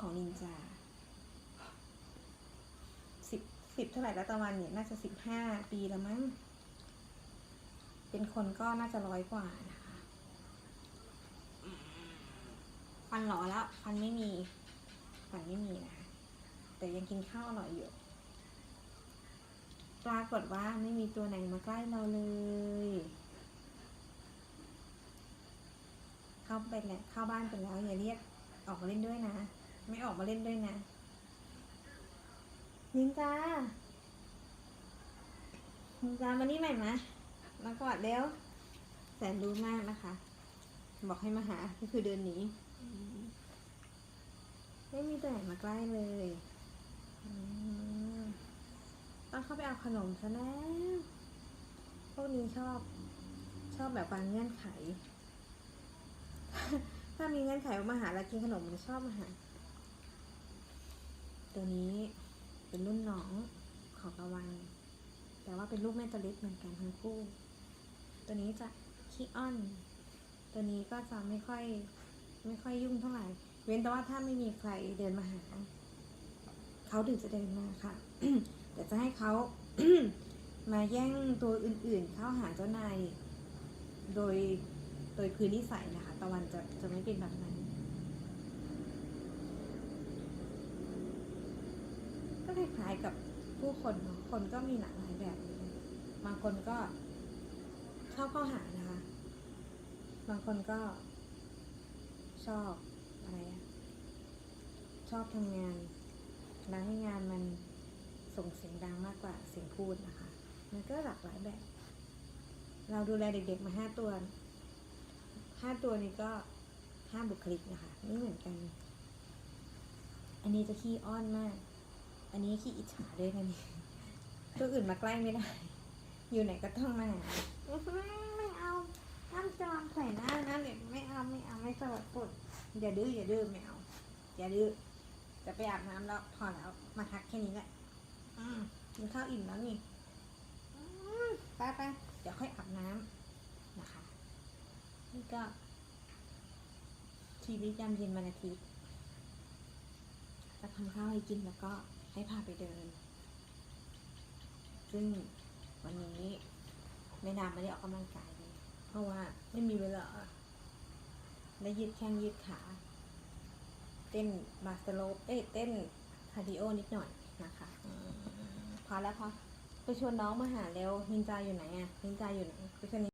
ของนินจาสิบสิบเท่าไหร่แล้วตะวันเนี่ยน่าจะสิบห้าปีแล้วมั้ง เป็นคนก็น่าจะร้อยกว่านะคะฟันหล่อแล้วฟันไม่มีฟันไม่มีนะคะแต่ยังกินข้าวอร่อยอยู่ปรากฏว่าไม่มีตัวไหนมาใกล้เราเลย เข้าไปแล้วเข้าบ้านไปแล้วอย่าเรียกออกมาเล่นด้วยนะ ไม่ออกมาเล่นด้วยนะ นินจา นินจามานี่ใหม่มะมากอดเร็ว แสนรู้มากนะคะ บอกให้มาหา ก็คือเดินหนี ไม่มีตัวไหนมาใกล้เลย ต้องเข้าไปเอาขนมซะแล้ว พวกนี้ชอบ ชอบแบบวางเงื่อนไขถ้ามีเงื่อนไขว่ามาหาแล้วกินขนมมันชอบมาหา ตัวนี้เป็นรุ่นน้องของตะวันแต่ว่าเป็นลูกแม่ตะลิดเหมือนกันทั้งคู่ ตัวนี้จะขี้อ้อน ตัวนี้ก็จะไม่ค่อยไม่ค่อยยุ่งเท่าไหร่ เว้นแต่ว่าถ้าไม่มีใครเดินมาหา เขาถึงจะเดินมาค่ะ แต่จะให้เขามาแย่งตัวอื่นๆ เข้าหาเจ้านาย โดย โดยพื้นนิสัยนะคะ ตะวันจะจะไม่เป็นแบบนั้น ก็คล้ายๆกับผู้คนเนาะคนก็มีหลากหลายแบบบางคนก็ชอบเข้าหานะคะ บางคนก็ ชอบอะไรชอบทำงานแล้วให้งานมันส่งเสียงดังมากกว่าเสียงพูดนะคะ มันก็หลากหลายแบบ เราดูแลเด็กๆมาห้าตัวห้าตัวนี้ก็ห้าบุคลิกนะคะ ไม่เหมือนกัน อันนี้จะขี้อ้อนมาก อันนี้ขี้อิจฉาด้วยนะนี่ตัวอื่นมาใกล้ไม่ได้ อยู่ไหนก็ต้องมาหาไม่เอาห้ามจามใส่หน้านะเด็กไม่เอาไม่เอาไม่สวัสดิ์ปดอย่าดื้ออย่าดื้อไม่เอาอย่าดื้อจะไปอาบน้ำแล้วพอแล้วมาทักแค่นี้แหละอืมกินข้าวอิ่มแล้วนี่อืมไปไปเดี๋ยวค่อยอาบน้ำนะคะ นี่ก็ชีวิตยามเย็นวันอาทิตย์จะทำข้าวให้กินแล้วก็ ให้พาไปเดิน ซึ่งวันนี้ไม่นานไม่ได้ออกกำลังกายเลยเพราะว่าไม่มีเวลาและยืดแข้งยืดขา เต้นบาสโลปเอ้ยเต้นคาร์ดิโอนิดหน่อยนะคะพอแล้วพอไปชวนน้องมาหาเร็วนินจาอยู่ไหนอะนินจาอยู่ไหนไปชวน